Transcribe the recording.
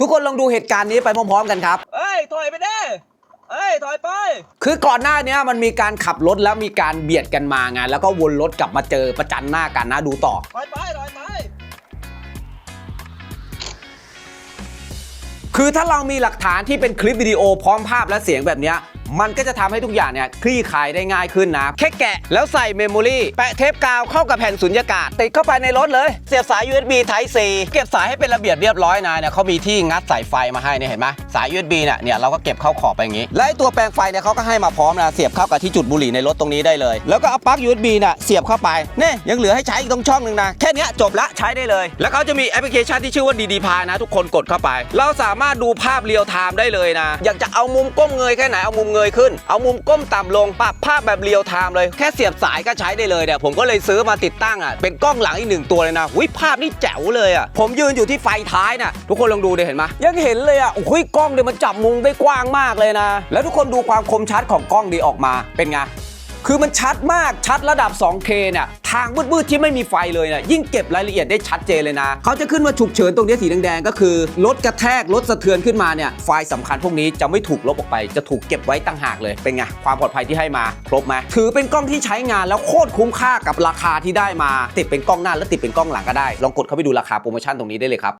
ทุกคนลองดูเหตุการณ์นี้ไปพร้อมๆกันครับ เอ้ย ถอยไปเด้เอ้ย ถอยไป คือก่อนหน้าเนี้ยมันมีการขับรถแล้วมีการเบียดกันมาไงแล้วก็วนรถกลับมาเจอประจันหน้ากันนะดูต่อ ถอยไป ถอยไป คือถ้าเรามีหลักฐานที่เป็นคลิปวิดีโอพร้อมภาพและเสียงแบบเนี้ย มันก็จะทำให้ทุกอย่างเนี่ยคลี่คลายได้ง่ายขึ้นนะ แค่แกะแล้วใส่เมมโมรีแปะเทปกาวเข้ากับแผ่นสุญญากาศ ติดเข้าไปในรถเลย เสียบสาย USB Type C เก็บสายให้เป็นระเบียบเรียบร้อยนะเนี่ยเขามีที่งัดสายไฟมาให้เนี่ยเห็นไหมสาย USB เนี่ยเนี่ยเราก็เก็บเข้าขอบไปอย่างนี้และไอ้ตัวแปลงไฟเนี่ยเขาก็ให้มาพร้อมนะเสียบเข้ากับที่จุดบุหรี่ในรถตรงนี้ได้เลย แล้วก็เอาปลั๊ก USB น่ะเสียบเข้าไปเนี่ยยังเหลือให้ใช้อีกตรงช่องหนึ่งนะแค่นี้จบละใช้ได้เลย แล้วเขาจะมีแอปพลิเคชันที่ชื่อว่าดีดีพานะ ทุกคนกดเข้าไป เราสามารถดูภาพเรียลไทม์ได้เลยนะ อยากจะเอามุมก้มเงยแค่ไหนเอามุมเงยขึ้น เอามุมก้มต่ำลงปรับภาพแบบเรียวไทม์เลย แค่เสียบสายก็ใช้ได้เลยเนี่ยผมก็เลยซื้อมาติดตั้งอะเป็นกล้องหลังอีกหนึ่งตัวเลยนะวิภาพนี่แจ๋วเลยอะผมยืนอยู่ที่ไฟท้ายน่ะทุกคนลองดูดิเห็นไหมยังเห็นเลยอะโอ้ยกล้องเนี่ยมันจับมุมได้กว้างมากเลยนะ แล้วทุกคนดูความคมชัดของกล้องดีออกมาเป็นไง คือมันชัดมากชัดระดับ 2K เนี่ยทางมืดๆที่ไม่มีไฟเลยเนี่ยยิ่งเก็บรายละเอียดได้ชัดเจนเลยนะ เขาจะขึ้นมาฉุกเฉินตรงนี้สีแดงๆก็คือรถกระแทกรถสะเทือนขึ้นมาเนี่ยไฟล์สำคัญพวกนี้จะไม่ถูกลบออกไป จะถูกเก็บไว้ตั้งหากเลยเป็นไงความปลอดภัยที่ให้มาครบไหมถือเป็นกล้องที่ใช้งานแล้วโคตรคุ้มค่ากับราคาที่ได้มา ติดเป็นกล้องหน้าและติดเป็นกล้องหลังก็ได้ ลองกดเข้าไปดูราคาโปรโมชั่นตรงนี้ได้เลยครับ